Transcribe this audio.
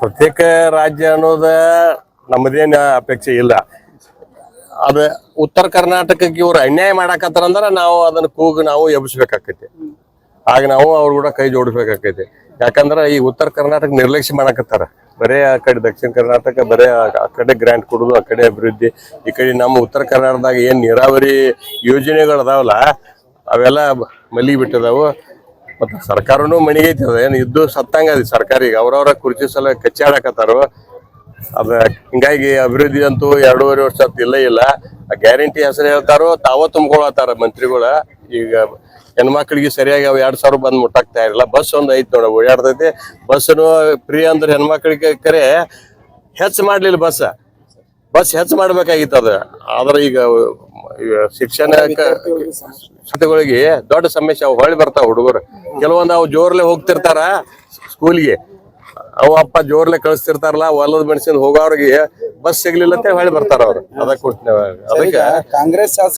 ಪ್ರತ್ಯೇಕ ರಾಜ್ಯ ಅನ್ನೋದ ನಮ್ಮದೇನು ಅಪೇಕ್ಷೆ ಇಲ್ಲ. ಅದ ಉತ್ತರ ಕರ್ನಾಟಕಕ್ಕೆ ಇವ್ರು ಅನ್ಯಾಯ ಮಾಡಾಕತ್ತಾರ ಅಂದ್ರ ನಾವು ಅದನ್ನ ಕೂಗು ನಾವು ಎಬ್ಸ್ಬೇಕಾಕೈತಿ. ಆಗ ನಾವು ಅವ್ರ ಕೂಡ ಕೈ ಜೋಡಿಸ್ಬೇಕಾಕೈತಿ. ಯಾಕಂದ್ರ ಈ ಉತ್ತರ ಕರ್ನಾಟಕ ನಿರ್ಲಕ್ಷ್ಯ ಮಾಡಾಕತ್ತಾರ. ಬರೇ ಆ ಕಡೆ ದಕ್ಷಿಣ ಕರ್ನಾಟಕ, ಬರೇ ಆ ಕಡೆ ಗ್ರಾಂಟ್ ಕೊಡುದು, ಆ ಕಡೆ ಅಭಿವೃದ್ಧಿ, ಈ ಕಡೆ ನಮ್ಮ ಉತ್ತರ ಕರ್ನಾಟಕದಾಗ ಏನ್ ನೀರಾವರಿ ಯೋಜನೆಗಳು ಅದಾವಲ್ಲ, ಅವೆಲ್ಲ ಮಲಿ ಬಿಟ್ಟದಾವು ಮತ್ತ ಸರ್ಕಾರನು ಮಣಿಗೈತಿ ಅದ ಏನ್ ಇದ್ದು ಸತ್ತಂಗ ಅದ ಸರ್ಕಾರ. ಈಗ ಅವ್ರವ್ರ ಕುರ್ಚಿ ಸಲ ಕಚ್ಚಾಡಕತ್ತಾರು, ಅದ ಹಿಂಗಾಗಿ ಅಭಿವೃದ್ಧಿ ಅಂತೂ ಎರಡೂವರೆ ವರ್ಷ ಇಲ್ಲ ಇಲ್ಲ. ಗ್ಯಾರಂಟಿ ಹೆಸರು ಹೇಳ್ತಾರೋ, ತಾವ ತುಂಬ್ಕೊಳತ್ತಾರ ಮಂತ್ರಿಗಳ. ಈಗ ಹೆಣ್ಮಕ್ಳಿಗೆ ಸರಿಯಾಗಿ ಅವ್ ಎರಡ್ ಸಾವಿರ ಬಂದ್ ಮುಟ್ಟಾಕ್ತಾ ಇರಲ್ಲ. ಬಸ್ ಒಂದ್ ಐತ್ ನೋಡ, ಓಡಾಡ್ತೈತಿ. ಬಸ್ನು ಫ್ರೀ ಅಂದ್ರೆ ಹೆಣ್ಮಕ್ಳಿಗೆ ಕರೆ ಹೆಚ್ಚು ಮಾಡ್ಲಿಲ್ಲ ಬಸ್. ಬಸ್ ಹೆಚ್ಚು ಮಾಡ್ಬೇಕಾಗಿತ್ತು ಅದ. ಆದ್ರ ಈಗ ಶಿಕ್ಷಣ ಸಂಸ್ಥೆಗಳಿಗೆ ದೊಡ್ಡ ಸಮಸ್ಯೆ ಅವು ಹೊಳ್ಳಿ ಬರ್ತಾವ ಹುಡುಗರು. ಕೆಲವೊಂದು ಅವು ಜೋರ್ಲೆ ಹೋಗ್ತಿರ್ತಾರ ಸ್ಕೂಲ್ಗೆ. ಅವ ಅಪ್ಪ ಜೋರ್ಲೆ ಕಳಿಸ್ತಿರ್ತಾರಲ್ಲ ಹೊಲದ ಮೆಣಸಿನ ಹೋಗೋರಿಗೆ ಬಸ್ ಸಿಗ್ಲಿಲ್ಲ ಅಂತ ಹೊಳ್ಳಿ ಬರ್ತಾರ ಅವ್ರು. ಅದಕ್ಕೆ ಅದಕ್ಕೆ ಕಾಂಗ್ರೆಸ್